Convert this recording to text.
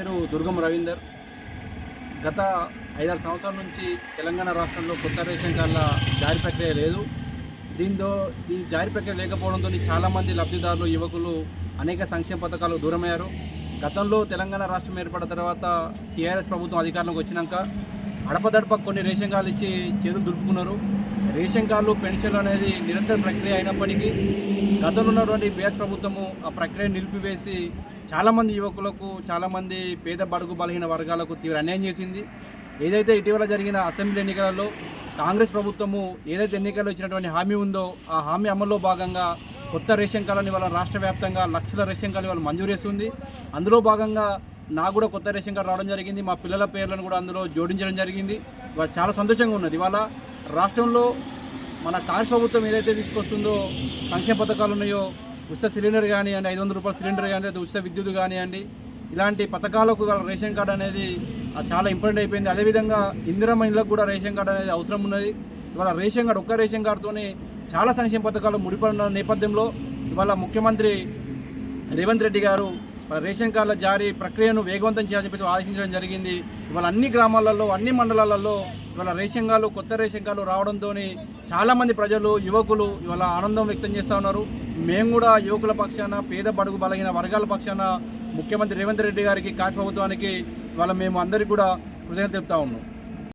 పేరు దుర్గం రవీందర్. గత ఐదారు సంవత్సరాల నుంచి తెలంగాణ రాష్ట్రంలో కొత్త రేషన్ కార్డుల జారీ ప్రక్రియ లేదు. దీంతో ఈ జారీ ప్రక్రియ లేకపోవడంతో చాలామంది లబ్ధిదారులు యువకులు అనేక సంక్షేమ పథకాలు దూరమయ్యారు. గతంలో తెలంగాణ రాష్ట్రం ఏర్పడిన తర్వాత టీఆర్ఎస్ ప్రభుత్వం అధికారంలోకి వచ్చినాక అడపదడప కొన్ని రేషన్ కార్డులు ఇచ్చి చేతులు దులుపుకున్నారు. రేషన్ కార్డులు పెన్షన్లు అనేది నిరంతర ప్రక్రియ అయినప్పటికీ గతంలో ఉన్నటువంటి బీఆర్ఎస్ ప్రభుత్వము ఆ ప్రక్రియ నిలిపివేసి చాలామంది యువకులకు చాలామంది పేద బడుగు బలహీన వర్గాలకు తీవ్ర అన్యాయం చేసింది. ఏదైతే ఇటీవల జరిగిన అసెంబ్లీ ఎన్నికలలో కాంగ్రెస్ ప్రభుత్వము ఏదైతే ఎన్నికల్లో ఇచ్చినటువంటి హామీ ఉందో ఆ హామీ అమల్లో భాగంగా కొత్త రేషన్ కార్డులను ఇవాళ రాష్ట్ర వ్యాప్తంగా లక్షల రేషన్ కార్డులు ఇవాళ మంజూరు చేస్తుంది. అందులో భాగంగా నాకు కూడా కొత్త రేషన్ కార్డు రావడం జరిగింది. మా పిల్లల పేర్లను కూడా అందులో జోడించడం జరిగింది. వాళ్ళు చాలా సంతోషంగా ఉన్నది. ఇవాళ రాష్ట్రంలో మన కాంగ్రెస్ ప్రభుత్వం ఏదైతే తీసుకొస్తుందో సంక్షేమ పథకాలు ఉన్నాయో ఉచిత సిలిండర్ కానివ్వండి ఐదు వందల రూపాయల సిలిండర్ కానివ్వండి ఉచిత విద్యుత్ కానివ్వండి ఇలాంటి పథకాలకు రేషన్ కార్డు అనేది అది చాలా ఇంపార్టెంట్ అయిపోయింది. అదేవిధంగా ఇందిరమ్మ ఇళ్ళకు కూడా రేషన్ కార్డు అనేది అవసరం ఉన్నది. ఇవాళ రేషన్ కార్డు ఒక్క రేషన్ కార్డుతోనే చాలా సంక్షేమ పథకాలు ముడిపడిన నేపథ్యంలో ఇవాళ ముఖ్యమంత్రి రేవంత్ రెడ్డి గారు మన రేషన్ కార్డుల జారీ ప్రక్రియను వేగవంతం చేయాలని చెప్పి ఆదేశించడం జరిగింది. ఇవాళ అన్ని గ్రామాలలో అన్ని మండలాలలో ఇవాళ రేషన్ కార్డులు కొత్త రేషన్ కార్డులు రావడంతో చాలామంది ప్రజలు యువకులు ఇవాళ ఆనందం వ్యక్తం చేస్తూ ఉన్నారు. మేము కూడా యువకుల పక్షాన పేద బడుగు బలహీన వర్గాల పక్షాన ముఖ్యమంత్రి రేవంత్ రెడ్డి గారికి కాంగ్రెస్ ప్రభుత్వానికి ఇవాళ మేము అందరికీ కూడా కృతజ్ఞత తెలుపుతా ఉన్నాం.